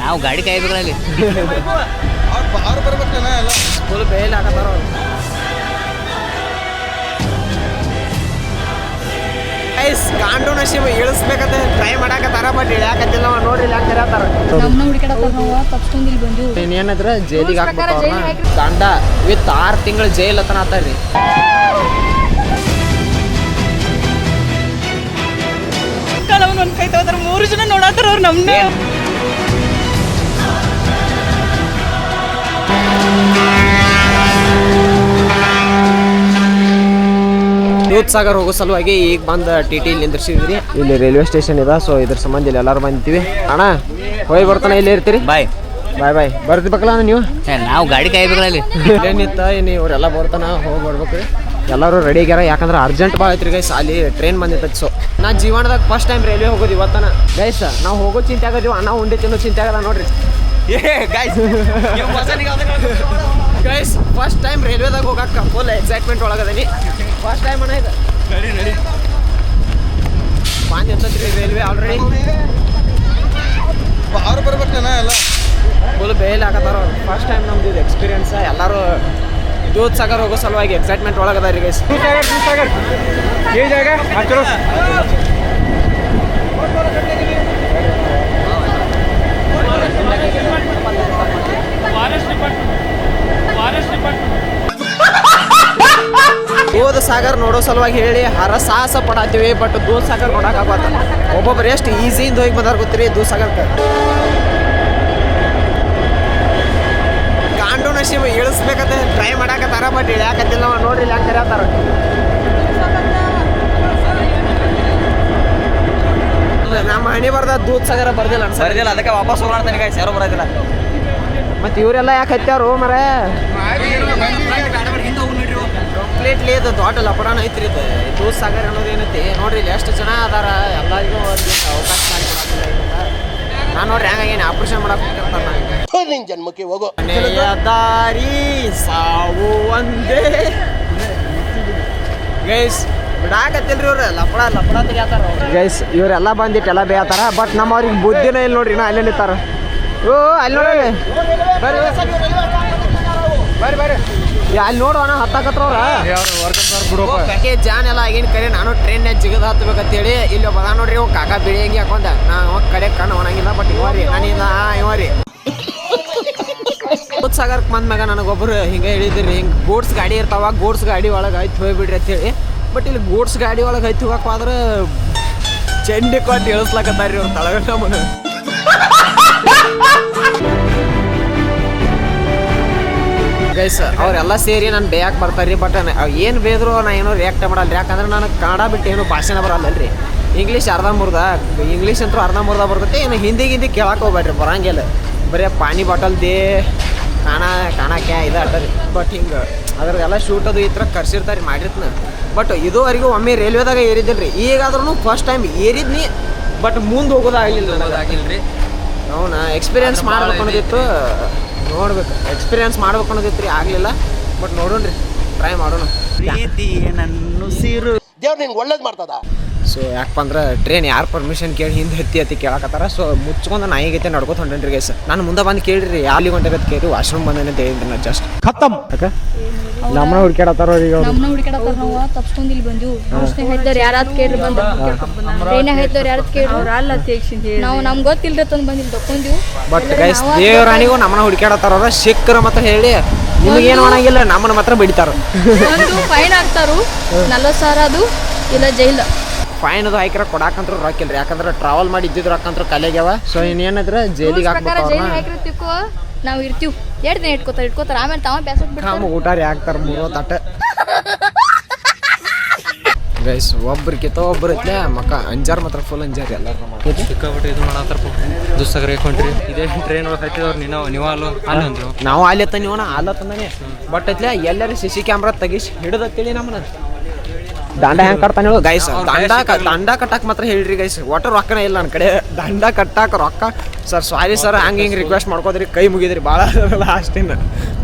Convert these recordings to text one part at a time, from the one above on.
ನಾವು ಗಾಡಿ ಕಾಯ್ಬೇಕಲ್ಲಿ ಅವ್ರು ಬರ್ಬೇಕಲ್ಲ ಎಲ್ಲ ಫುಲ್ ಬೇಲ್ ನಶೀಬ ಇಳಿಸ್ಬೇಕಂತ ಟ್ರೈ ಮಾಡಾಕತ್ತಾರ ಬಟ್ ಇಳ್ಯಾಕತ್ತಿಲ್ಲ ಇಲ್ಲ ಹುಡುಕಾಡತ್ತಾರ ನಾವು ಇಲ್ಲಿ ಬಂದಿವು ಇನ್ನೇನಂದ್ರೆ ಜೈಲಿಗೆ ವಿತ್ ಆರು ತಿಂಗಳು ಜೈಲ್ ಹತ್ತನ ಆತಾರ್ರಿ ಒಂದ್ ಕೈ ತಗೋತಾರ ಮೂರು ಜನ ನೋಡತ್ತಾರ ಅವ್ರು ನಮ್ನ. ದೂದ್ ಸಾಗರ್ ಹೋಗೋ ಸಲುವಾಗಿ ಈಗ ಬಂದು ಟಿ ಟಿ ಇಲ್ಲಿ ನಿಂದ್ರಿಸಿದ್ರಿ. ಇಲ್ಲಿ ರೈಲ್ವೆ ಸ್ಟೇಷನ್ ಇದೆ ಸೊ ಇದ್ರ ಸಂಬಂಧ ಇಲ್ಲಿ ಎಲ್ಲರೂ ಬಂದಿದ್ದೀವಿ. ಅಣ್ಣ ಹೋಗಿ ಬರ್ತಾನೆ ಇಲ್ಲಿ ಇರ್ತೀರಿ? ಬಾಯ್ ಬಾಯ್ ಬಾಯ್ ಬರ್ತಿಬೇಕಲ್ಲ ನೀವು? ನಾವು ಗಾಡಿ ಕಾಯ್ಬೇಕಲ್ಲ ಅಲ್ಲಿ. ಏನಿತ್ತ ಇನ್ನು ಇವರೆಲ್ಲ ಬರ್ತಾನ ಹೋಗಿ ಬರ್ಬೇಕು. ಎಲ್ಲರೂ ರೆಡಿ ಆಗ್ಯಾರ ಯಾಕಂದ್ರೆ ಅರ್ಜೆಂಟ್ ಭಾಳ ಐತ್ರಿ ಗೈಸ್ ಅಲ್ಲಿ ಟ್ರೈನ್ ಬಂದಿತ್ತು ಸೊ ನಾ ಜೀವನದಾಗ ಫಸ್ಟ್ ಟೈಮ್ ರೈಲ್ವೆ ಹೋಗೋದು ಇವತ್ತನ. ಗೈಸ್ ನಾವು ಹೋಗೋ ಚಿಂತೆ ಆಗದೀವಿ ಅಣ್ಣ ಉಂಡೆ ತಿನ್ನೋ ಚಿಂತೆ ಆಗದ ನೋಡ್ರಿ. ಗೈಸ್ ಫಸ್ಟ್ ಟೈಮ್ ರೈಲ್ವೆದಾಗ ಹೋಗಕ್ಕೆ ಫುಲ್ ಎಕ್ಸೈಟ್ಮೆಂಟ್ ಒಳಗದೀನಿ ಫಸ್ಟ್ ಟೈಮ್ ಅಣ್ಣ ಇದು. ನಡಿ ನಡಿ. ಬಾಂಧ್ ಎತ್ತತ್ರಿ ರೈಲ್ವೆ ಆಲ್ರೆಡಿ ಅವ್ರು ಬರ್ಬೇಕಣ್ಣ ಎಲ್ಲ. ಫುಲ್ ಬೇಲ್ ಹಾಕತ್ತಾರ ಫಸ್ಟ್ ಟೈಮ್ ನಮ್ದು ಇದು ಎಕ್ಸ್ಪೀರಿಯನ್ಸ್ ಎಲ್ಲರೂ ದೂದ್ ಸಾಗರ್ ಹೋಗೋ ಸಲುವಾಗಿ ಎಕ್ಸೈಟ್ಮೆಂಟ್ ಒಳಗದ ರೀ ಗೈಸ್ ಈ ಜಾಗ ಸಾಗರ್ ನೋಡೋ ಸಲುವಾಗಿ ಹೇಳಿ ಹರ ಸಾಹಸ ಪಡಾತೀವಿ ಬಟ್ ದೂದ್ ಸಾಗರ್ ನೋಡಕ್ಕಾಗತ್ತ ಒಬ್ಬೊಬ್ರು ಎಷ್ಟು ಈಸಿಯಿಂದ ಹೋಗಿ ಬಂದಾರ ಗೊತ್ತಿರಿ ದೂದ್ ಸಾಗರ್ ಕಾಂಡು ನಶೀಬ ಇಳಿಸ್ಬೇಕಂತ ಟ್ರೈ ಮಾಡಾಕತ್ತಾರ ಬಟ್ ಇಳ್ಯಾಕತ್ತಿಲ್ಲ ನೋಡ್ರಿ ಇಲ್ಲ ಹಂಗೆ ಕರೆಯತ್ತಾರ ನಮ್ಮ ಹಣಿ ಬರ್ದ ದೂದ್ ಸಾಗರ ಬರ್ದಿಲ್ಲ ಬರ್ದಿಲ್ಲ ಅದಕ್ಕೆ ವಾಪಸ್ ಹೋಗ್ತಾನೆ ಗಾಯ್ಸ್ ಯಾರು ಬರೋದಿಲ್ಲ. ಮತ್ತೆ ಇವರೆಲ್ಲ ಯಾಕೆ ಹತ್ಯಾರು ಮರೇ? ಕಂಪ್ಲೀಟ್ಲಿ ಅದು ದೊಡ್ಡ ಲಪಡಾನ ಐತ್ರಿ ಇದು ಸಾಗರ್ ಅನ್ನೋದು ಏನೈತಿ ನೋಡ್ರಿ ಇಲ್ಲಿ ಎಷ್ಟು ಜನ ಅದಾರ ಎಲ್ಲರಿಗೂ ಒಂದು ಅವಕಾಶ ಮಾಡಿ ನಾನು ನೋಡ್ರಿ ಏನು ಆಪರೇಷನ್ ಮಾಡಕ್ಕೆ ಹೋಗ್ತಿರ್ತಾನ ನಿನ್ ಜನ್ಮಕ್ಕೆ ಹೋಗೋ ಮನೆಯ ದಾರಿ ಸಾವು ಒಂದೇ. ಗೈಸ್ ಬಿಡಾಕತ್ತಿಲ್ರಿ ಇವ್ರು. ಲಪಡ ಲಪಡ ಗೈಸ್ ಇವರೆಲ್ಲ ಬಂದಿಟ್ಟು ಎಲ್ಲ ಬೇಯತ್ತಾರ ಬಟ್ ನಮ್ಮ ಅವ್ರಿಗೆ ಬುದ್ಧಿನ ಇಲ್ಲ ನೋಡ್ರಿ ನಾ ಅಲ್ಲೇ ನಿಂತಾರ. ಓ ಅಲ್ಲಿ ನೋಡ್ರಿ ಬರ್ರಿ ಬರ್ರಿ ಬರ್ರಿ. ಅಲ್ಲಿ ನೋಡೋಣ ಹತ್ತಾಕತ್ರವ್ರ ಪ್ಯಾಕೇಜ್ ಜಾನ್ ಎಲ್ಲ ಆಗಿನ ಕರೆ ನಾನು ಟ್ರೈನ್ ಜಿಗದ ಹತ್ಬೇಕಂತೇಳಿ ಇಲ್ಲಿ ಒಬ್ಬ ಅದಾನ್ ನೋಡ್ರಿ ಅವ್ ಕಾಕ ಬಿಳಿ ಹಂಗೆ ಹಾಕೊಂಡ. ನಾ ಅವ ಕಡೆ ಕಣ್ಣು ಒಣಗಿಲ್ಲ ಬಟ್ ಇವರಿ ನಾನಿಲ್ಲ ಇವರಿ ಸಾಗರ್ ಸಾಗರ್ಕ್ ಬಂದ ಮ್ಯಾಗ ನನಗೊಬ್ರು ಹಿಂಗೆ ಹೇಳಿದ್ರಿ ಹಿಂಗೆ ಗೂಡ್ಸ್ ಗಾಡಿ ಇರ್ತಾವ ಗೂಡ್ಸ್ ಗಾಡಿ ಒಳಗೆ ಆಯ್ತು ಹೋಗ್ಬಿಡ್ರಿ ಅಂತೇಳಿ. ಬಟ್ ಇಲ್ಲಿ ಗೂಡ್ಸ್ ಗಾಡಿ ಒಳಗೆ ಆಯ್ತು ಹೋಗಕ್ಕೆ ಹೋದ್ರೆ ಚಂಡಿ ಕೊಟ್ಟು ಇಳಿಸ್ಲಕತ್ತಾರ್ರಿ ಅವ್ರು ತಳಗ ನಮ್ಮನ್ನ. ಗೈಸ್ ಅವರೆಲ್ಲ ಸೇರಿ ನಾನು ಬೇಯಕ್ಕೆ ಬರ್ತಾರೆ ಬಟ್ ಏನು ಬೇದ್ರು ನಾನು ಏನೋ ರಿಯಾಕ್ಟ್ ಮಾಡಲ್ಲ ಯಾಕಂದ್ರೆ ನಾನು ಕನ್ನಡ ಬಿಟ್ಟು ಏನು ಭಾಷೆನ ಬರಲ್ಲಲ್ರಿ. ಇಂಗ್ಲೀಷ್ ಅರ್ಧ ಮುರ್ದ ಇಂಗ್ಲೀಷ್ ಅಂತೂ ಅರ್ಧ ಮುರ್ದ ಬರ್ತೈತೆ ಏನು ಹಿಂದಿ ಗಿಂದಿ ಕೇಳಕ್ಕೆ ಹೋಗ್ಬೇಡ್ರಿ ಬರಂಗಿಲ್ಲ. ಬರೀ ಪಾನಿ ಬಾಟಲ್ ದೇ ಕಾಣ ಕಾಣಕ್ಕೆ ಇದು ಅಡ್ಡರಿ ಬಟ್ ಹಿಂಗೆ ಅದ್ರದ್ದೆಲ್ಲ ಶೂಟ್ ಅದು ಈ ಥರ ಕರ್ಸಿರ್ತಾರೆ ಮಾಡಿರ್ತನ ಬಟ್ ಇದುವರೆಗೂ ಒಮ್ಮೆ ರೈಲ್ವೆದಾಗ ಏರಿದ್ದಿಲ್ಲ ರೀ ಈಗಾದ್ರೂ ಫಸ್ಟ್ ಟೈಮ್ ಏರಿದ್ನಿ ಬಟ್ ಮುಂದೆ ಹೋಗೋದಾಗಲಿಲ್ಲ ರೀ ಅವನ ಎಕ್ಸ್ಪೀರಿಯನ್ಸ್ ಮಾಡಬೇಕು ಅನ್ನೋದಿತ್ತು. ನೋಡ್ಬೇಕು. ಎಕ್ಸ್ಪೀರಿಯನ್ಸ್ ಮಾಡ್ಬೇಕು ಅನ್ನೋದಿತ್ತು ರೀ ಆಗಲಿಲ್ಲ. ಬಟ್ ನೋಡೋಣ್ರಿ ಟ್ರೈ ಮಾಡೋಣ. ದೇವ್ರು ನಿಂಗೆ ಒಳ್ಳೇದು ಮಾಡ್ತದ? ಸೊ ಯಾಕಪ್ಪ ಅಂದ್ರೆ ಟ್ರೈನ್ ಯಾರು ಪರ್ಮಿಷನ್ ಕೇಳಿ ಹಿಂದೆ ಹತ್ತಿ ಹತ್ತಿ ಕೇಳಕತ್ತಾರ. ಸೊ ಮುಚ್ಕೊಂಡು ನಾಯಿಗೈತೆ ನಡ್ಕೊತ ಹೊಂಟೇನ್ರಿ ಗೈಸ್ ನಾನು ಮುಂದೆ ಬಂದು ಕೇಳಿರಿ ಯಾಲಿ ಅಂತ ಕೇಳಿ ವಾಶ್ರೂಮ್ ಬಂದೇನೆ ಅಂತ ಹೇಳಿದ್ರಿ ನಾನು ಜಸ್ಟ್ ಖತಮ್. ನಮ್ಮನ್ನ ಹುಡ್ಕ್ಯಾಡತ್ತಾರ ಈಗ ನಮ್ಮನ ಹುಡುಕಾಡತ್ತಾರ ನಾವು ತಪ್ಸ್ಕೊಂಡ್ ಇಲ್ಲಿ ಬಂದಿವು. ಅಷ್ಟೇ ಹೇಳ್ತಾರ ಯಾರಾದ್ ಕೇಳ್ರಿ ಬಂದು. ಟ್ರೈನ್ ಹೇಳ್ತಾರ ಯಾರದ್ ಕೇಳ್ರಿ? ಅವ್ರ ಅಲ್ಲ ತೇಕ್ಷಿಂದ ನಾವು ನಮ್ಗೆ ಗೊತ್ತಿಲ್ರಿ ತಂದು ಬಂದಿಲ್ಲ ತಕೊಂಡಿವು ಬಟ್ ಗೈಸ್ ದೇವರಾಣಿಗೂ ನಮ್ಮನ್ನ ಹುಡ್ಕ್ಯಾಡತ್ತಾರ ಅವ್ರ. ಸಿಕ್ಕರ ಮತ್ತೆ ಹೇಳಿ ನಿಮಗೇನು ಮಾಡಂಗಿಲ್ಲ ನಮ್ಮನ್ನ ಮಾತ್ರ ಬಿಡ್ತಾರ. ಒಂದು ಫೈನ್ ಆಗ್ತಾರು. ನಲ್ವತ್ತು ಸಾವಿರ ಅದು. ಇಲ್ಲ ಜೈಲ್. ಫೈನ್ ಅದು ಹಾಕಿರ ಕೊಡಾಕಂತ್ರ ರೊಕ್ಕ ಇಲ್ರಿ. ಯಾಕಂದ್ರೆ ಟ್ರಾವೆಲ್ ಮಾಡಿ ಇದ್ದಿದ್ದು ಅಂತ ಕಲೆಗ್ಯಾವ. ಸೊ ಇನ್ನೇನಂದ್ರೆ ಜೈಲಿಗೆ ಹಾಕ್ಬೇಕು ನಾವು ಇರ್ತೀವಿ. ಎರಡು ದಿನ ಇಟ್ಕೋತಾರ ಇಟ್ಕೋತಾರೆ. ಆಮೇಲೆ ತಾವ ಬಿಡ್ತಾರ. ಊಟಾರಿ ಊಟ ರೀ ಹಾಕ್ತಾರ ಮೂರು ತಟ್ಟ. ಗೈಸ್ ಒಬ್ರಿಗಿಂತ ಒಬ್ರು ಐತೆ ಮಕ್ಕ ಅಂಜಾರ್ ಮಾತ್ರ ಫುಲ್ ಅಂಜಾರ್ ಎಲ್ಲರೂ ಸಿಕ್ಕಾಬಿಟ್ಟು ಇದು ಮಾಡತ್ತಾರ ದುಸ್ಸಾಗರ ಹಾಕೊಂಡ್ರಿ ಇದೇ ಟ್ರೈನ್ ಒಳಗೆ ಹತ್ತಿದವ್ರು ನೀವು ನೀವು ಅಲ್ಲೋ? ಅಲ್ಲಿ ಅಂದ್ರು. ನಾವು ಆಲತ್ತ ನೀವನ ಆಲತ್ತಂದಾನೆ ಬಟ್ ಐತ್ಲೆ ಎಲ್ಲರೂ ಸಿ ಸಿ ಕ್ಯಾಮ್ರಾ ತೆಗಿಸಿ ಹಿಡಿದತ್ತೇಳಿ ನಮ್ಮನ್ನ. ದಂಡ ಹೆಂಗ್ ಕಟ್ತಾನೆ ಹೇಳು? ಗೈಸ್ ದಂಡ ದಂಡ ಕಟ್ಟಾಕ ಮಾತ್ರ ಹೇಳ್ರಿ ಗೈಸ್ ಒಟ್ಟು ರೊಕ್ಕನೇ ಇಲ್ಲ ನನ್ನ ಕಡೆ. ದಂಡ ಕಟ್ಟಾಕ ರೊಕ್ಕ. ಸರ್ ಸಾರಿ ಸರ್ ಹಂಗೆ ಹಿಂಗೆ ರಿಕ್ವೆಸ್ಟ್ ಮಾಡ್ಕೋದ್ರಿ ಕೈ ಮುಗಿದ್ರಿ. ಭಾಳ ಲಾಸ್ಟಿನ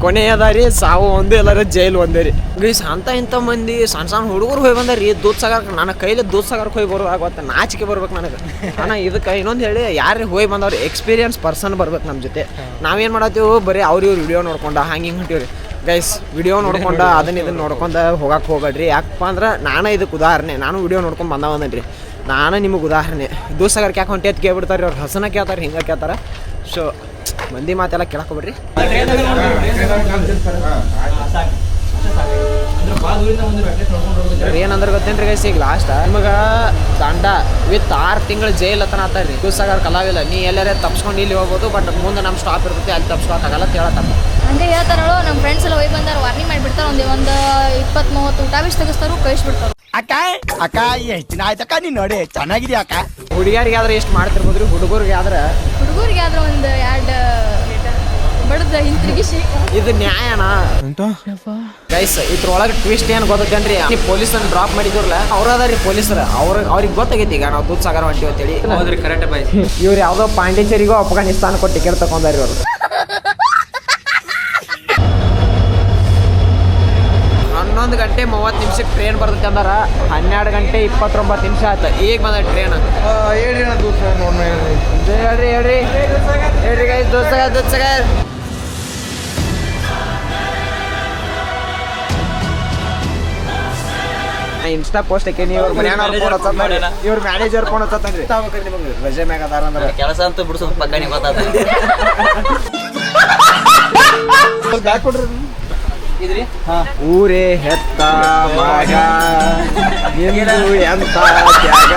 ಕೊನೆ ಅದ ರೀ ಸಾವು ಒಂದೇ ಎಲ್ಲಾರ ಜೈಲ್ ಒಂದೇ ರೀ. ಗೈಸ್ ಅಂತ ಇಂಥ ಮಂದಿ ಸಣ್ಣ ಸಣ್ಣ ಹುಡುಗರು ಹೋಗಿ ಬಂದಾರಿ ದೂದ್ ಸಾಗರ್ ನನ್ನ ಕೈಲಿ ದೂದ್ ಸಾಗರ್ ಹೋಗಿ ಬರೋದು ಆಗುತ್ತೆ ನಾಚಿಕೆ ಬರ್ಬೇಕು ನನಗೆ. ಅಣ್ಣ ಇದಕ್ಕೆ ಇನ್ನೊಂದು ಹೇಳಿ ಯಾರು ಹೋಗಿ ಬಂದವ್ರು? ಎಕ್ಸ್ಪೀರಿಯನ್ಸ್ ಪರ್ಸನ್ ಬರ್ಬೇಕು ನಮ್ಮ ಜೊತೆ. ನಾವೇನು ಮಾಡತ್ತೀವಿ ಬರೀ ಅವ್ರ ಇವ್ರು ವಿಡಿಯೋ ನೋಡ್ಕೊಂಡು ಹಂಗೆ ಹಿಂಗೆ ಹೊಂಟೀವಿ ಗೈಸ್ ವಿಡಿಯೋ ನೋಡ್ಕೊಂಡು, ಅದನ್ನ ಇದನ್ನ ನೋಡ್ಕೊಂಡು ಹೋಗಕ್ಕೆ ಹೋಗಬೇಡ್ರಿ. ಯಾಕಪ್ಪ ಅಂದ್ರೆ ನಾನು ಇದಕ್ಕೆ ಉದಾಹರಣೆ, ನಾನು ವಿಡಿಯೋ ನೋಡ್ಕೊಂಡು ಬಂದವನ್ರಿ ನಾನು ನಿಮಗೆ ಉದಾಹರಣೆ. ದೂಸಗರ್ಗೆ ಯಾಕೆ ಹೊಂಟಿ ಕೇಳ್ಬಿಡ್ತಾರೆ ಅವ್ರು ಹಸನ ಕೇಳ್ತಾರೆ, ಹಿಂಗೆ ಕೇಳ್ತಾರೆ. ಸೊ ಮಂದಿ ಮಾತೆಲ್ಲ ಕೇಳಕ್ಕೆ ಏನಂದ್ರೆ ಗೊತ್ತೇನ್ರಿ ಗೈಸ್ ಈಗ ಲಾಸ್ಟ್ ನಿಮಗೆ ದಂಡ ವಿತ್ ಆರು ತಿಂಗಳು ಜೈಲ್ ಹತ್ತನ ಆತಾರ್ರಿ ದೂಸಗಾರ ಕಲಾವಿಲ್ಲ. ನೀ ಎಲ್ಲಾರ ತಪ್ಸ್ಕೊಂಡು ಇಲ್ಲಿ ಹೋಗ್ಬೋದು ಬಟ್ ಮುಂದೆ ನಮ್ಮ ಸ್ಟಾಪ್ ಇರ್ತೈತಿ ಅಲ್ಲಿ ತಪ್ಸ್ಕೊಳಕ್ಕಾಗಲ್ಲ ಆಗಲ್ಲ ಕೇಳತ್ತ ಹಂಗೆ ಹೇಳ್ತಾರೋ ನಮ್ಮ ಫ್ರೆಂಡ್ಸ್ ಎಲ್ಲ ಹೋಗಿ ಬಂದಾರ ವಾರ್ನಿಂಗ್ ಮಾಡಿಬಿಡ್ತಾರೆ ಒಂದು ಒಂದು ಇಪ್ಪತ್ತು ಮೂವತ್ತು ಊಟ ಬಿಸಿ ತೆಗಿಸ್ತಾರು ಕಳಿಸ್ಬಿಡ್ತಾರೆ. ಅಕ್ಕ ಅಕ್ಕ ಎಷ್ಟು ದಿನ ಆಯ್ತಕ್ಕ ನೀ ನೋಡಿ ಚೆನ್ನಾಗಿದ್ಯಾ ಅಕ್ಕ? ಹುಡುಗಿಯರಿಗೆ ಆದ್ರೆ ಎಷ್ಟು ಮಾಡ್ತಿರ್ಬೋದು ರೀ ಹುಡುಗರಿಗೆ ಆದ್ರೆ ಹುಡುಗರಿಗೆ ಆದ್ರೆ ಒಂದು ಎರಡು ಬಡ್ದು ಹಿಂತಿರುಗಿಸಿ ಇದು ನ್ಯಾಯನಾ? ಗೈಸ್ ಇದ್ರೊಳಗೆ ಟ್ವಿಸ್ಟ್ ಏನು ಗೊತ್ತೇನ್ರಿ ಈ ಡ್ರಾಪ್ ಮಾಡಿದ್ರಲ್ಲ ಅವ್ರ ಅದಾರಿ ಪೊಲೀಸರು. ಅವ್ರ ಅವ್ರಿಗೆ ಗೊತ್ತಾಗೈತಿ ಈಗ ನಾವು ದೂದ್ ಸಾಗರ ಹೊಂಟಿವಿ ಅಂತೇಳಿ. ಹೌದ್ರಿ ಕರೆಕ್ಟ್ ಬಾಯ್ ಇವ್ರು ಯಾವುದೋ ಪಾಂಡಿಚೇರಿಗೋ ಅಫ್ಘಾನಿಸ್ತಾನಕ್ಕೋ ಟಿಕೆಟ್ ತಗೊಂಡಾರಿ ಅವ್ರು ಹನ್ನೊಂದು ಗಂಟೆ ಮೂವತ್ತು ನಿಮಿಷಕ್ಕೆ ಟ್ರೈನ್ ಬರ್ತೈತೆ ಅಂದಾರ. ಹನ್ನೆರಡು ಗಂಟೆ ಇಪ್ಪತ್ತೊಂಬತ್ತು ನಿಮಿಷ ಆಯ್ತು. ಈಗ ಬಂದ ಟ್ರೈನ್ ಹೇಳಿ ಹೇಳ್ರಿ ಹೇಳ್ರಿ. ಹೇಳ್ರಿ ಹೇಳ್ರಿ. ಗೈಸ್ ದೋಸ್ತಗ ದೋಸ್ತಗ ಇನ್ಸ್ಟಾ ಪೋಸ್ಟ್ ಹಾಕಿ ಇವ್ರ ಫೋನ್ ಇವ್ರ ಮ್ಯಾನೇಜರ್ ಫೋನ್ ಹಚ್ಚತ್ತಾನ್ರಿ. ನಿಮಗೆ. ರಜೆ ಮ್ಯಾಗ ಅದಾರ ಅಂದ್ರೆ. ಕೆಲಸ ಅಂತ ಬಿಡಿಸೋದು ಪಕ್ಕನೆ ಗೊತ್ತಾದ ಊರೇ ಹೆತ್ತ ಮಗ ನಿಂದು ಎಂತ ತ್ಯಾಗ?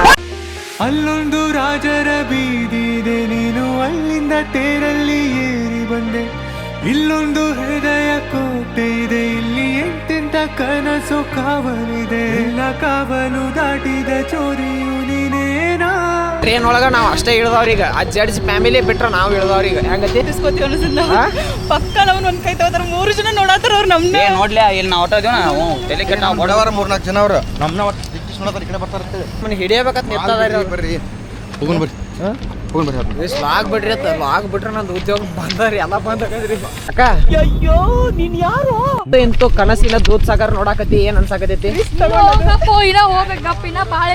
ಅಲ್ಲೊಂದು ರಾಜರ ಬೀದಿದೆ ನೀನು ಅಲ್ಲಿಂದ ತೇರಲ್ಲಿ ಏರಿ ಬಂದೆ. ಇಲ್ಲೊಂದು ಹೃದಯ ಕೋಟೆ ಇದೆ ಇಲ್ಲಿ ಕನಸು ಕಾವಲಿದೆ. ಎಲ್ಲ ಕಾವಲು ದಾಟಿದ ಚೋರಿಯು ನೀನೇನಾ? ಟ್ರೈನ್ ಒಳಗ ನಾವ್ ಅಷ್ಟೇ ಇಳ್ದವ್ರೀಗ. ಆ ಜಡ್ಜ್ ಫ್ಯಾಮಿಲಿ ಬಿಟ್ರ ನಾವ್ ಇಳ್ದವ್ರೀಗ. ಹೆಂಗತಿ? ಇಸ್ಕೊತೀವಿ ಅನ್ಸಿಲ್ಲ? ಪಕ್ಕ ನಾವು ಒಂದ್ ಕೈ ತಗೋತಾರ ಮೂರು ಜನ ನೋಡತ್ತಾರ ಅವ್ರು ನಮ್ನ. ಏ ನೋಡ್ಲಿ ಇಲ್ಲಿ ನಾವು ಆಟೋ ನಾವು ತಲೆ ಕೆಟ್ಟ ನಾವು ಬಡ ಬಡವರ ಮೂರ್ನಾಲ್ಕು ಜನ ಅವ್ರು. ನಮ್ಮನ್ನ ಒಟ್ಟು ನೋಡೋದ್ರ ಈ ಕಡೆ ಬರ್ತಾರ ಮನೆ ಹಿಡಿಯಬೇಕಂತ ನಿಂತಾರ ಬರ್ರಿ. ಹೋಗೋಣ ಬರ್ರಿ ಲಾಗ್ ಬಿಡ್ರಿ ಲಾಗ್ ಬಿಟ್ರೆ ನಂದು ಉದ್ಯೋಗ ಬಂದರಿ ಎಲ್ಲ ಬಂದ ಅಕ್ಕ. ಅಯ್ಯೋ ನೀನ್ ಯಾರು? ಇಂತೂ ಕನಸಿನ ದೂದ್ ಸಾಗರ್ ನೋಡಾಕತಿ ಏನ್ ಅನ್ಸಾಕತೈತಿ ಇನ್ನ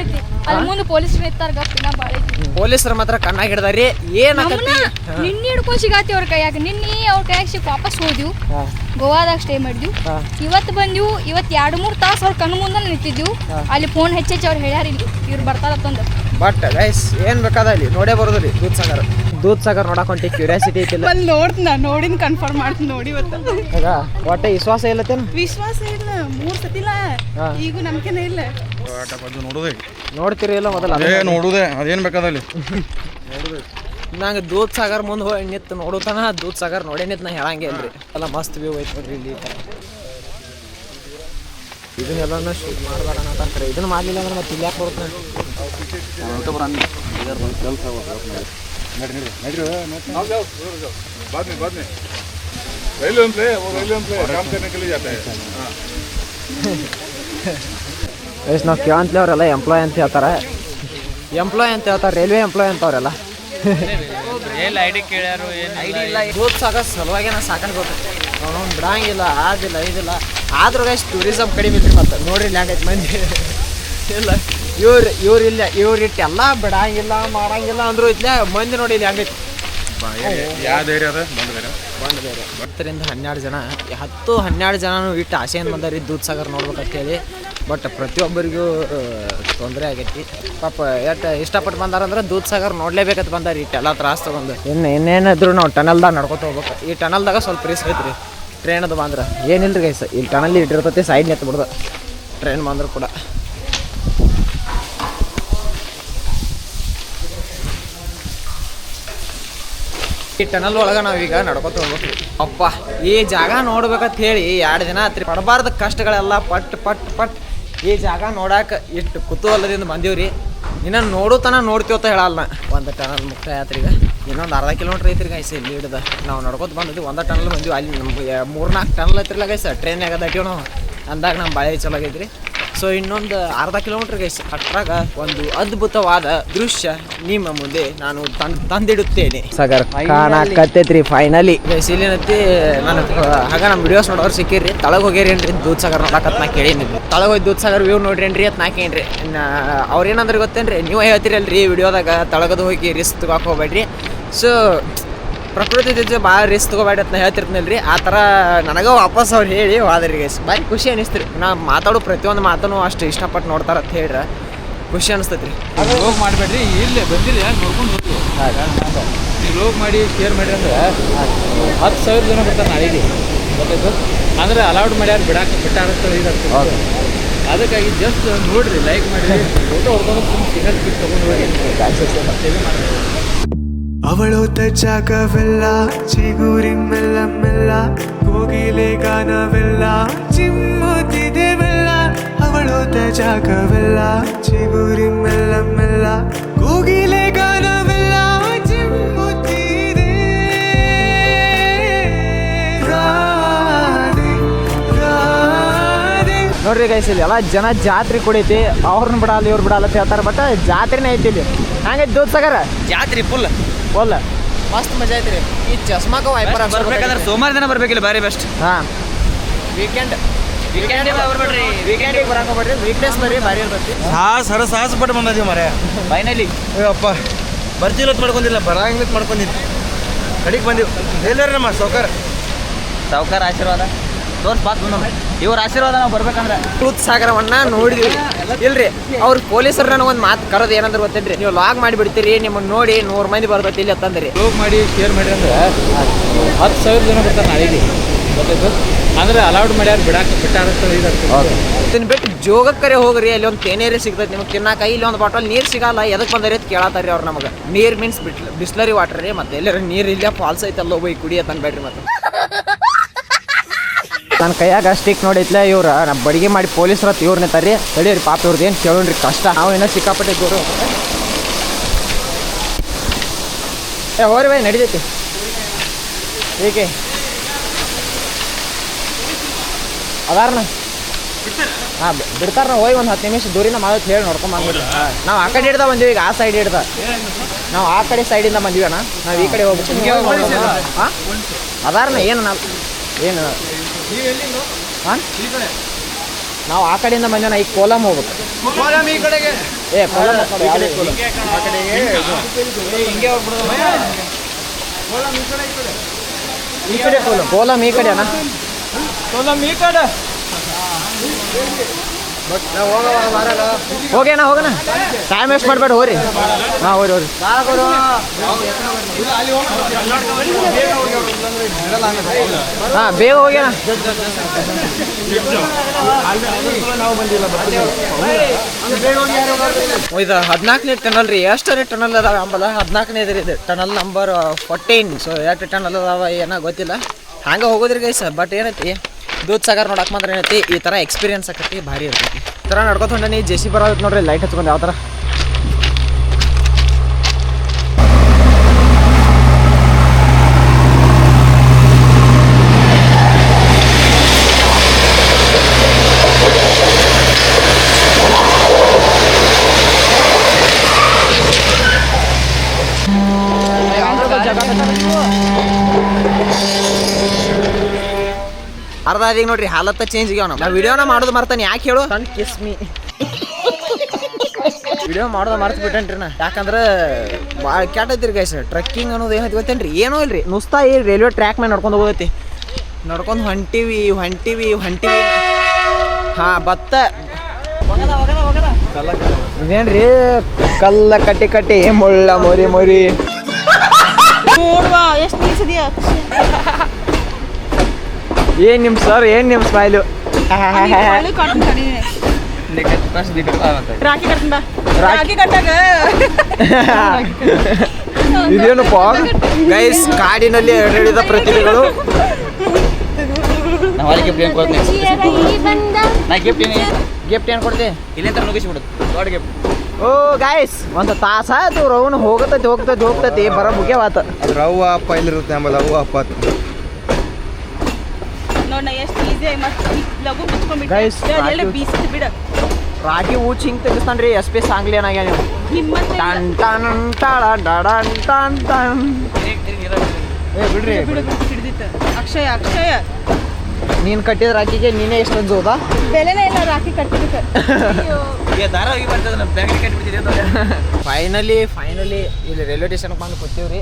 ಐತಿ. ಅಲ್ಲಿ ಮುಂದೆ ಪೊಲೀಸ್ ಐತಿ. ಪೊಲೀಸರ ಮಾತ್ರ ಕಣ್ಣಾಗ ಹಿಡ್ದಾರಿ ಏನ್ ನಿನ್ನೆ ಹಿಡ್ಕೊಂಡು ಸಿಗಾತಿ ಅವ್ರ ಕೈಯಾಗ. ನಿನ್ನೆ ಅವ್ರ ಕೈಯಾಗ ಸಿಕ್ ವಾಪಸ್ ಹೋದ್ವು. ಗೋವಾದಾಗ ಸ್ಟೇ ಮಾಡಿದ್ವು. ಇವತ್ತು ಬಂದಿವು ಇವತ್ತು ಎರಡು ಮೂರು ತಾಸು ಅವ್ರ ಕಣ್ಣು ಮುಂದೆ ನಿಂತಿದ್ವು. ಅಲ್ಲಿ ಫೋನ್ ಹೆಚ್ಚೆಚ್ಚಿ ಅವ್ರು ಹೇಳ್ಯಾರ ಇಲ್ಲಿ ಇವ್ರು ಬರ್ತಾರತ್ತಂದು ಬಟ್ ಗೈಸ್ ಏನ್ ಬೇಕಾದ ಇಲ್ಲಿ? ನೋಡೇ ಬರೋದ್ರಿ ದೂದ್ ಸಾಗರ್. ದೂದ್ ಸಾಗರ್ ನೋಡಕ್ ಹೊಂಟಿ ಕ್ಯೂರಿಯಾಸಿಟಿ ಐತಿಲ್ಲ ಬಂದ್ ನೋಡ್ತೀನಿ ನೋಡಿನ ಕನ್ಫರ್ಮ್ ಮಾಡ್ತೀನಿ ನೋಡಿ ಇವತ್ತು. ಈಗ ಒಟ್ಟೆ ವಿಶ್ವಾಸ ಇಲ್ಲತ್ತೇನು? ವಿಶ್ವಾಸ ಇಲ್ಲ ಮೂರ್ ಸತಿಲ್ಲ ಹಾ. ಈಗ ನಂಬಿಕೆನೇ ಇಲ್ಲ. ನೋಡುದೇ ನೋಡ್ತೀರಿ ಇಲ್ಲ ಮೊದಲ? ಏ ನೋಡುದೇ ಅದೇನ್ ಬೇಕಾದಲ್ಲಿ? ನಂಗೆ ದೂದ್ ಸಾಗರ್ ಮುಂದೆ ಹೋಗಿ ನಿತ್ತು ನೋಡುತ್ತಾನ ದೂದ್ ಸಾಗರ್ ನೋಡೇ ನಿತ್ತು ನಾ ಹೇಳಂಗೆ ಇಲ್ರಿ. ಎಲ್ಲ ಮಸ್ತ್ ವ್ಯೂ ಐತೆ ನೋಡ್ರಿ ಇಲ್ಲಿ. ಇದನ್ನೆಲ್ಲ ಶೂಟ್ ಮಾಡಬೇಡ ಅಂತಾರೆ. ಇದನ್ನ ಮಾಡಲಿಲ್ಲ ಅಂದ್ರೆ ಮತ್ತೆ ಇಲ್ಲಿ ಯಾಕೆ ಬರುತ್ತೆ ಎಸ್ ನಾವು ಕೇಳಂತಲೇ ಅವರೆಲ್ಲ ಎಂಪ್ಲಾಯ್ ಅಂತ ಹೇಳ್ತಾರೆ. ಎಂಪ್ಲಾಯ್ ಅಂತ ಹೇಳ್ತಾರೆ ರೈಲ್ವೆ ಎಂಪ್ಲಾಯ್ ಅಂತ ಅವರೆಲ್ಲ. ಐಡಿ ಕೇಳ್ಯಾರು ಐಡಿ ಇಲ್ಲ ದೂದ್ ಸಾಕ ಸಲುವಾಗಿ ನಾನು ಸಾಕಂಡು ಗೊತ್ತು. ಅವನು ಬಿಡಂಗಿಲ್ಲ ಆದಿಲ್ಲ ಇದಿಲ್ಲ ಆದ್ರೂ ಎಷ್ಟು ಟೂರಿಸಮ್ ಕಡಿಮೆ ಇತ್ತು ಮತ್ತೆ ನೋಡ್ರಿ ಲ್ಯಾಂಗ್ವೇಜ್ ಮಂದಿ. ಇಲ್ಲ. ಇವ್ರು ಇವ್ರು ಇಲ್ಲ ಇವ್ರು ಎಲ್ಲ ಬಿಡಂಗಿಲ್ಲ ಮಾಡಂಗಿಲ್ಲ ಅಂದ್ರು ಇದ್ಲ ಮಂದಿ ನೋಡಿ ಇಲ್ಲಿ ಹಂಗೈತಿ. ಹತ್ತರಿಂದ ಹನ್ನೆರಡು ಜನ ಹತ್ತು ಹನ್ನೆರಡು ಜನನು ಇಟ್ಟು ಆಸೆಯನ್ನು ಬಂದಾರಿ. ದೂದ್ ಸಾಗರ್ ನೋಡ್ಬೇಕಂತ ಹೇಳಿ ಬಟ್ ಪ್ರತಿಯೊಬ್ಬರಿಗೂ ತೊಂದರೆ ಆಗೈತಿ. ಪಾಪ ಎಷ್ಟು ಇಷ್ಟಪಟ್ಟು ಬಂದಾರಂದ್ರೆ ದೂದ್ ಸಾಗರ್ ನೋಡ್ಲೇಬೇಕಂತ ಬಂದಾರಿ. ಇಟ್ಟೆಲ್ಲ ತ್ರಾಸ ತಗೊಂಡು. ಇನ್ನು ಇನ್ನೇನಿದ್ರು ನಾವು ಟನಲ್ದಾಗ ನಡ್ಕೊತ ಹೋಗ್ಬೇಕು. ಈ ಟನಲ್ದಾಗ ಸ್ವಲ್ಪ ರಿಸ್ಕ್ ಐತ್ರಿ. ಟ್ರೈನದು ಬಂದ್ರೆ. ಏನಿಲ್ಲ ರೀ ಗೈಸ್ ಇಲ್ಲಿ ಟನಲ್ ಇಟ್ಟಿರ್ತೈತಿ ಸೈಡ್ ನೆತ್ಬಿಡ್ದು. ಟ್ರೈನ್ ಬಂದ್ರು ಕೂಡ. ಈ ಟನಲ್ ಒಳಗ ನಾವೀಗ ನಡ್ಕೊತ ಹೋಗ್ಬೇಕು. ಅಪ್ಪ ಈ ಜಾಗ ನೋಡ್ಬೇಕಂತ ಹೇಳಿ ಎರಡು ದಿನ ಆತ್ರಿ. ಪಡಬಾರ್ದ ಕಷ್ಟಗಳೆಲ್ಲ ಪಟ್ ಪಟ್ ಪಟ್. ಈ ಜಾಗ ನೋಡಾಕ ಇಷ್ಟು ಕುತೂಹಲದಿಂದ ಬಂದೀವ್ರಿ. ಇನ್ನ ನೋಡುತನ ನೋಡ್ತೀವತ್ತ ಹೇಳಲ್ಲ ಒಂದು ಟನಲ್ ಮುಕ್ತಾಯ ಆತ್ರಿ ಈಗ. ಇನ್ನೊಂದು ಅರ್ಧ ಕಿಲೋಮೀಟ್ರ್ ಐತ್ರಿ ಗೈಸ್ ಇಲ್ಲಿ ಹಿಡಿದ. ನಾವು ನಡ್ಕೊತ ಬಂದಿದ್ವಿ, ಒಂದು ಟನಲ್ ಬಂದಿವಿ. ಅಲ್ಲಿ ನಮ್ಗೆ ಮೂರ್ನಾಲ್ಕು ಟನಲ್ ಐತ್ರಿಲ್ಲ ಗೈಸ್ ಟ್ರೈನ್ಯಾಗ ದಟ್ಟಿವ್ ನಾವು. ಅಂದಾಗ ನಮ್ಮ ಬಾಳೆ ಚಲೋ ಆಗೈತ್ರಿ. ಸೊ ಇನ್ನೊಂದು ಅರ್ಧ ಕಿಲೋಮೀಟರ್ ಗೈಸ್ ಅಷ್ಟ್ರಾಗ ಒಂದು ಅದ್ಭುತವಾದ ದೃಶ್ಯ ನಿಮ್ಮ ಮುಂದೆ ನಾನು ತಂದ್ ತಂದಿಡುತ್ತೇನೆ. ಸಗರ್ ಕಾಣಕತ್ತೈತ್ರಿ ಫೈನಲಿ ಇಲ್ಲೇನೈತಿ ನಾನು ಹಾಗ ನಮ್ಮ ವಿಡಿಯೋಸ್ ನೋಡೋರು ಸಿಕ್ಕಿರಿ. ತಳಗ ಹೋಗ್ಯಾರೇನ್ರಿ ದೂದ್ ಸಾಗರ್ ನೋಡಕತ್ ನಾ ಕೇಳೀನಿ ತಳಗ ಹೋಗಿ ದೂದ್ ಸಾಗರ್ ವ್ಯೂ ನೋಡ್ರೇನ್ರಿ? ಅಂತ ನಾ ಕೇಳ್ರಿ ಅವ್ರು ಏನಂದ್ರೆ ಗೊತ್ತೇನ್ರಿ? ನೀವು ಹೇಳ್ತೀರಲ್ರಿ ವಿಡಿಯೋದಾಗ ತಳಗದು ಹೋಗಿ ರಿಸ್ಕ್ ತಗೋಕ್ ಹೋಗ್ಬೇಡ್ರಿ. ಸೊ ಪ್ರಕೃತಿ ಜೊತೆ ಭಾಳ ರಿಸ್ಕ್ ತೊಗೋಬೇಡ ಅಂತ ಹೇಳ್ತಿರ್ತೀನಲ್ರಿ. ಆ ಥರ ನನಗೆ ವಾಪಸ್ ಅವ್ರು ಹೇಳಿ ಹೋದ್ರಿ ಗೈಸ್ ಭಾರಿ ಖುಷಿ ಅನಿಸ್ತ್ರಿ. ನಾ ಮಾತಾಡೋ ಪ್ರತಿಯೊಂದು ಮಾತನ್ನು ಅಷ್ಟು ಇಷ್ಟಪಟ್ಟು ನೋಡ್ತಾರ ಅಂತ ಹೇಳ್ರ. ಖುಷಿ ಅನಿಸ್ತೈತ್ರಿ. ಹೋಗಿ ಮಾಡಬೇಡ್ರಿ ಇಲ್ಲೇ ಬಂದಿಲ್ಲ ನೋಡ್ಕೊಂಡು ಹೋಗಿ. ನೀವು ಲೋಗ್ ಮಾಡಿ ಶೇರ್ ಮಾಡಿ ಅಂದ್ರೆ ಹತ್ತು ಸಾವಿರ ಜನ ಬರ್ತಾರೆ ನಾಳೆಗೆ. ಗೊತ್ತಾಯ್ತು ಅಂದ್ರೆ ಅಲೌಡ್ ಮಾಡ್ಯಾರ ಬಿಡಾಕ ಬಿಟ್ಟಾರ ಇದಾಗ್ತದೆ ಅದಕ್ಕಾಗಿ ಜಸ್ಟ್ ನೋಡ್ರಿ ಲೈಕ್ ಮಾಡಿ ಫೋಟೋ ಹೊಡ್ಕೊಂಡು ತುಂಬ ಸಿಗಲ್ ಬಿಟ್ಟು ತೊಗೊಂಡು ಹೋಗಿ. ಜಾಗವೆಲ್ಲ ಚಿಗುರಿ ಮೆಲ್ಲ ಮೆಲ್ಲ ಕೋಗಿಲೆ ಗಾನವೆಲ್ಲ ಚಿಮ್ಮುತ್ತಿದೆವೆಲ್ಲ ಅವಳೋತ ತಜಾಕವೆಲ್ಲ ಚಿಗುರಿ ಮೆಲ್ಲ ಮೆಲ್ಲ ಕೋಗಿಲೆ ಗಾನವೆಲ್ಲ ಚಿಮ್ಮುತ್ತಿದೆ ರಾಧೆ ರಾಧೆ. ನೋಡ್ರಿ ಗೈಸ್ ಇಲ್ಲಿ ಎಲ್ಲ ಜನ ಜಾತ್ರೆ ಕುಡೈತಿ. ಅವ್ರನ್ನ ಬಿಡಲ್ಲ ಇವ್ರು ಬಿಡಲ್ಲ ಅಂತ ಹೇಳ್ತಾರೆ ಬಟ್ ಜಾತ್ರೆನೇ ಐತಿ ಇಲ್ಲಿ. ಹಂಗೈತಿ ದೂದ್ ಸಾಗರ. ಜಾತ್ರೆ ಫುಲ್ ಹೋಲ್ಲ ಮಸ್ತ್ ಮಜಾ ಐತ್ರಿ. ಈ ಚಸ್ಮಾಕ ವೈಪರ್ ಬರ್ಬೇಕಂದ್ರೆ ಸೋಮವಾರ ದಿನ ಬರ್ಬೇಕಿಲ್ಲ ಬಾರಿ ಬೆಸ್ಟ್ ಹಾಂ. Weekend weekend ಬರ್ಬೇಡ್ರಿ? ವೀಕೆಂಡ್ ಬರಾಕ ಬರ್ರಿ ವೀಕ್ನೆಸ್ ಬರ್ರಿ ಭಾರಿ ಇರ್ತೈತಿ ಸಾಹಸ ಹರ ಸಾಹಸ ಪಟ್ಟು ಬಂದೀವಿ ಮರೆ ಫೈನಲಿ ಅಯ್ಯಪ್ಪ. ಬರ್ತಿಲ್ಲತ್ ಮಾಡ್ಕೊಂಡಿಲ್ಲ ಬರಂಗಿಲ್ಲತ್ ಮಾಡ್ಕೊಂಡಿದ್ದು ಕಡಿಗೆ ಬಂದೀವಿ. ಎಲ್ಲರೇ ನಮ್ಮ ಸೌಕರ್ ಸೌಕರ್ ಆಶೀರ್ವಾದ. ತೋರ್ಸ್ ಬಾತ್ ನೋಡೋಣ ಇವ್ರ ಆಶೀರ್ವಾದ ನಾವು ಬರ್ಬೇಕಂದ್ರೆ. ಟೂತ್ ಸಾಗರವನ್ನ ನೋಡಿದ್ವಿ ಇಲ್ರಿ ಅವ್ರ ಪೊಲೀಸರು ನನಗೆ ಒಂದು ಮಾತು ಕರೋದು ಏನಂದ್ರೆ ಗೊತ್ತೇನ್ರಿ? ನೀವು ಲಾಗ್ ಮಾಡಿ ಬಿಡ್ತೀರಿ ನಿಮ್ಮನ್ನ ನೋಡಿ ನೂರು ಮಂದಿ ಬರ್ತೈತಿ ಇಲ್ಲಿ ಅಂತಂದ್ರಿ ಲೋಕ್ ಮಾಡಿ ಶೇರ್ ಮಾಡಿ ಅಂದ್ರೆ ಹತ್ತು ಸಾವಿರ ಜನ ಬರ್ತಾರೆ ನಾಳೆಗೆ ಗೊತ್ತಾಯ್ತು? ಅಂದ್ರೆ ಅಲೌಡ್ ಮಾಡ್ಯಾರ ಬಿಡಾಕ ಬಿಟ್ಟಾರ ಇದಾಗ್ತದೆ ಇದನ್ನ ಬಿಟ್ಟು ಜೋಗಕ್ಕರೆ ಹೋಗ್ರಿ ಅಲ್ಲಿ ಒಂದು ತೇನೇರಿ ಸಿಗ್ತೈತಿ. ನಿಮ್ಗೆ ತಿನ್ನಾಕ ಇಲ್ಲಿ ಒಂದು ಬಾಟಲ್ ನೀರು ಸಿಗಲ್ಲ ಎದಕ್ಕೆ ಬಂದರೆ ಅಂತ ಕೇಳತ್ತಾರ್ರಿ ಅವ್ರು ನಮಗೆ. ನೀರು ಮೀನ್ಸ್ ಬಿಟ್ಲ ಬಿಸ್ಲರಿ ವಾಟರ್ ರೀ ಮತ್ತೆ ಎಲ್ಲರ ನೀರು ಇಲ್ಲ ಫಾಲ್ಸ್ ಐತೆ ಅಲ್ಲೋಗಿ ಹೋಗಿ ಬೇಡ್ರಿ ಮತ್ತೆ. ನನ್ನ ಕೈಯಾಗ ಸ್ಟಿಕ್ ನೋಡಿತ್ಲೆ ಇವ್ರ. ನಮ್ಮ ಬಡಿಗೆ ಮಾಡಿ ಪೊಲೀಸರ ಹತ್ತು ಇವ್ರನ್ನ ತರ್ರಿ. ತಡೀರಿ ಪಾಪ ಇವ್ರದ್ದು ಏನು ಕೇಳೋಣ್ರಿ ಕಷ್ಟ. ನಾವು ಏನೋ ಸಿಕ್ಕಾಪಟ್ಟೆ ದೂರ ಏ ಹೋರಿ ಬೈ ನಡಿದೈತಿ ಏಕೆ ಅದಾರಣ ಹಾಂ ಬಿಡ್ತಾರ ನಾವು ಹೋಗಿ ಒಂದು ಹತ್ತು ನಿಮಿಷ ದೂರಿನ ಮಾಡೋದು ಹೇಳಿ ನೋಡ್ಕೊಂಬಂದ್ಬಿಟ್ಟು ನಾವು ಆ ಕಡೆ ಹಿಡ್ದ ಬಂದೀವಿ ಈಗ ಆ ಸೈಡ್ ಹಿಡ್ದ. ನಾವು ಆ ಕಡೆ ಸೈಡಿಂದ ಬಂದೀವಿ ಅಣ್ಣ. ನಾವು ಈ ಕಡೆ ಹೋಗ್ಬೇಕು ಹಾಂ? ಅದಾರನ ಏನು ಏನು ಹಾಂ ನಾವು ಆ ಕಡೆಯಿಂದ ಮಂಜಾನ ಈಗ ಕೋಲಂ ಹೋಗ್ಬೇಕು. ಏ ಕೋಲಂ ಆ ಕಡೆ, ಯಾವ್ದು? ಕೋಲಂ? ಈ ಕಡೆ ಕೋಲಂ. ಕೋಲಂ ಈ ಕಡೆ. ಹೋಗ್ಯಾನ ಹೋಗೋಣ ಟೈಮ್ ವೇಸ್ಟ್ ಮಾಡಬೇಡ ಹೋರಿ ಹಾಂ ಹೋರಿ ಹೋರಿ ಹಾಂ ಬೇಗ ಓ, ಇದು ಹದಿನಾಲ್ಕನೇ ಟನಲ್ ರೀ. ಎಷ್ಟನೇ ಟನಲ್ ಅದಾವ ಅಂಬಲ್ಲ ಹದಿನಾಲ್ಕನೇ ರೀ ಇದು. ಟನಲ್ ನಂಬರ್ ಫೋರ್ಟೀನ್ ಸೊ ಎಷ್ಟು ಟನಲ್ ಅದಾವ ಏನೋ ಗೊತ್ತಿಲ್ಲ. ಹಂಗೆ ಹೋಗೋದ್ರಿ ಗೈಸ್ ಬಟ್ ಏನೈತಿ? ದೂದ್ ಸಾಗರ್ ನೋಡಕ್ ಮಾತ್ರ ಏನೈತಿ? ಈ ತರ ಎಕ್ಸ್ಪೀರಿಯನ್ಸ್ ಆಕತಿ, ಭಾರಿ ಇರ್ತೈತಿ. ಈ ಥರ ನಡ್ಕೊತ ಹೊಂಡನಿ ಜೆ ಸಿ ಬರೋದು ನೋಡ್ರಿ ಲೈಟ್ ಹಚ್ಕೊಂಡು ಯಾವ ಥರ ಅರ್ಧ ಅದೀಗ ನೋಡ್ರಿ ಹಾಲತ್ತ ಚೇಂಜ್ ಆಗ್ಯಾವ ನಾವು ವಿಡಿಯೋನ ಮಾಡೋದು ಮರ್ತಾನೆ ಯಾಕೆ ಹೇಳು? ಕಿಸ್ಮಿ ಕಿಸ್ ಮೀ ವಿಡಿಯೋ ಮಾಡೋದು ಮರ್ತು ಬಿಟ್ಟೇನ್ರಿ ನಾ. ಯಾಕಂದ್ರೆ ಭಾಳ ಕೆಟ್ಟೈತ್ರಿ ಗೈಸ್ ಟ್ರಕ್ಕಿಂಗ್ ಅನ್ನೋದು ಏನೈತಿ ಗೊತ್ತೇನ್ರಿ? ಏನೂ ಇಲ್ರಿ ನುಸ್ತಾ ಈ ರೈಲ್ವೆ ಟ್ರ್ಯಾಕ್ ಮೇಲೆ ನಡ್ಕೊಂಡು ಹೋಗೈತಿ ನಡ್ಕೊಂಡು ಹೊಂಟಿವಿ ಹೊಂಟಿವಿ ಹೊಂಟಿವಿ. ಹಾ ಭತ್ತ ಇದೇನ್ರಿ ಕಲ್ಲ ಕಟ್ಟಿ ಕಟ್ಟಿ ಮುಳ್ಳ ಮೊರಿ ಮೊರಿ. ಎಷ್ಟು ಏನ್ ನಿಮ್ ಸರ್ ಏನ್ ನಿಮ್ ಸ್ಮೈಲು ಇದೇನು ಕಟ್ಟ ಬಾ. ರಾಖಿ? ಕಟ್ಟಾಗ. ಇದೇನು ಗೈಸ್ ಕಾಡಿನಲ್ಲಿ ಎರಡಿದ ಪ್ರತಿಭೆಗಳು. ಗಿಫ್ಟ್ ಏನು ಕೊಡ್ತೀನಿ ನಾ ಗಿಫ್ಟ್ ಏನಿ ಗಿಫ್ಟ್ ಏನ್ ಕೊಡ್ತಿ? ಇಲ್ಲಿಂದ ಮುಗಿಸ್ಬಿಡುದು ದೊಡ್ಡ ಗಿಫ್ಟ್ ಓ ಗಾಯ್ಸ್ ಒಂದು ತಾಸ ಆಯ್ತು ರೌನ್ ಹೋಗತೈತಿ ಹೋಗ್ತೈತಿ ಹೋಗ್ತೈತಿ ಬರ ಮುಖ್ಯವಾತ ರವ್ವ ಅವ್ವ ಅಪ್ಪ ಇಲ್ಲಿರುತ್ತೆ ಆಮೇಲೆ ಅವ್ವ ಅಪ್ಪ ಎಷ್ಟು ಮತ್ತೆ ಲಘು Guys, ಬಿಚ್ಕೊಂಡ್ಬಿಟ್ಟೆ ಬೀಸಿದ್ ಬಿಡ. ರಾಗಿ ಊಚ್ ಹಿಂಗೆ ತೆಗಿಸ್ತಾನ್ರಿ ಎಸ್ ಪಿ ಸಾಂಗ್ಲಿ ಏನಾಗ್ಯ ನೀವು ನಿಮ್ಮಂತೆ ಟನ್ ಟನ್ ಟಳ ಡಡನ್ ಟನ್ ಟನ್. ಏ ಬಿಡ್ರಿ ಬಿಡು ಬಿಡು ಹಿಡ್ದಿತ್ತು. ಅಕ್ಷಯ ಅಕ್ಷಯ. ನೀನ್ ಕಟ್ಟಿದ ರಾಕಿಗೆ ನೀನೇ ಇಷ್ಟೊಂದು ಜೋದಾ? ಬೆಲೆನೇ ಇಲ್ಲ ರಾಖಿ ಫೈನಲಿ ಫೈನಲಿ ಇಲ್ಲಿ ರೈಲ್ವೆ ಸ್ಟೇಷನ್ಗೆ ಬಂದು ಕೂತೀವ್ರಿ.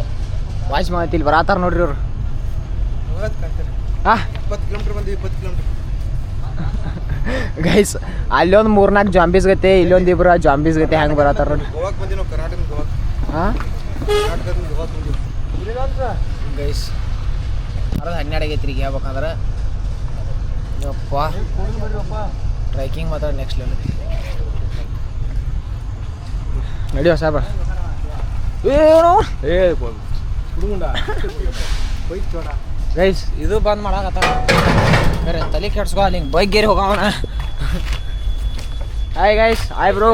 ವಾಚ್ ಮಾತು ಇಲ್ಲಿ ನೋಡ್ರಿ ಅವ್ರು ಇಪ್ಪತ್ತು ಕಿಲೋಮೀಟರ್ ಬಂದು ಇಪ್ಪತ್ತು ಕಿಲೋಮೀಟರ್ ಗೈಸ್ ಅಲ್ಲೊಂದು ಮೂರ್ನಾಲ್ಕು ಜಾಂಬೀಸ್ ಗತೆ ಇಲ್ಲೊಂದು ಇಬ್ರು ಜಾಂಬೀಸ್ ಗತೆ ಹೆಂಗೆ ಬರತ್ತಾರ ನೋಡ್ರಿ ಗೋವಾಕ್ಕೆ ಬಂದಿ ನಾವು ಕರ್ನಾಟಕದ ಗೋವಾಕ್ಕೆ ಹಾಂ ಕರ್ನಾಟಕದ ಗೋವಾಕ್ಕೆ ಬಂದಿವಿ ಗೈಸ್ ಅರದ ಹನ್ನೆರಡು ಆಗೈತಿ ಈಗ ಹೇಳ್ಬೇಕಂದ್ರೆ ಯಪ್ಪ ಟ್ರೈಕಿಂಗ್ ಮಾತ್ರ ನೆಕ್ಸ್ಟ್ ಲೆವೆಲ್ ನಡಿಯೋ ಸಾಬ ಏನು ಗೈಸ್ ಇದು ಬಂದ್ ಮಾಡಾಕತ್ತ ಬೇರೆ ತಲೆ ಕೆಡ್ಸ್ಕೊ ಅಲ್ಲಿ ಬೈಗೇರಿ ಹೋಗೋಣ hi guys hi bro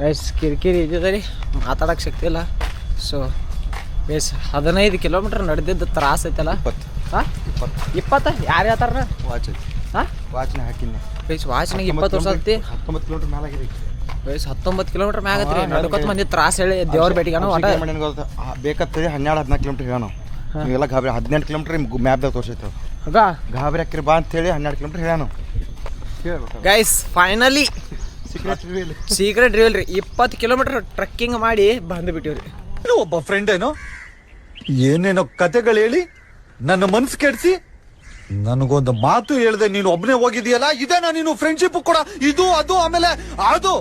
guys ಕಿರಿಕಿರಿ ಇದ್ದಿದೆ ರೀ. ಮಾತಾಡಕ್ಕೆ ಶಕ್ತಿ ಇಲ್ಲ. ಸೊ ಗೈಸ್ ಹದಿನೈದು ಕಿಲೋಮೀಟ್ರ್ ನಡೆದಿದ್ದು ತ್ರಾಸ ಐತಲ್ಲ? ಇಪ್ಪತ್ತು. ಹಾಂ? ಇಪ್ಪತ್ತ. ಯಾರು ಹೇಳ್ತಾರ ವಾಚ್ ಹಾಂ? ವಾಚ್ನ ಹಾಕಿನಿ ಗೈಸ್ ವಾಚ್ನಾಗ ಇಪ್ಪತ್ತು ವರ್ಷ ಐತಿ ಹತ್ತೊಂಬತ್ತು ಕಿಲೋಮೀಟರ್ ಮೇಲೆ ಬೇಸ್ ಹತ್ತೊಂಬತ್ತು ಕಿಲೋಮೀಟ್ರ್ ಮ್ಯಾಗ ಐತ್ರಿ. ನಡ್ಕೊತ ಮಂದಿ ತ್ರಾಸ ಹೇಳಿ ದೇವ್ರ ಬೇಟಿಗಾನು ಒಟ ಬೇಕಾಗ್ತದೆ ಹನ್ನೆರಡು ಹದಿನಾಲ್ಕು ಕಿಲೋಮೀಟರ್ ಹೇಳೋ ಎಲ್ಲ ಗಾಬರಿ ಹದಿನೆಂಟು ಕಿಲೋಮೀಟರ್ ಮ್ಯಾಪ್ದಾಗ ತೋರಿಸೈತೆ. ಹೌದಾ? ಗಾಬರಿ ಹಾಕಿರಿ ಬಾ ಅಂತೇಳಿ ಹನ್ನೆರಡು ಕಿಲೋಮೀಟರ್ ಹೇಳ್ಬೇಕು guys finally secret reveal secret reveal ರೀ. ಇಪ್ಪತ್ತು ಕಿಲೋಮೀಟರ್ ಟ್ರಕ್ಕಿಂಗ್ ಮಾಡಿ ಬಂದು ಬಿಟ್ಟಿವ್ರಿ. ಒಬ್ಬ ಫ್ರೆಂಡ್ ಏನೋ? ಏನೇನೋ ಕತೆಗಳು ಹೇಳಿ ನನ್ನ ಮನಸ್ಸು ಕೆಡಿಸಿ ನನಗೊಂದು ಮಾತು ಹೇಳ್ದೆ ನೀನು ಒಬ್ಬನೇ ಹೋಗಿದೀಯಲ್ಲ ಇದೇನಾ ನೀನು ಫ್ರೆಂಡ್ಶಿಪ್ ಕೂಡ? ಇದು ಅದು ಆಮೇಲೆ ಅದು.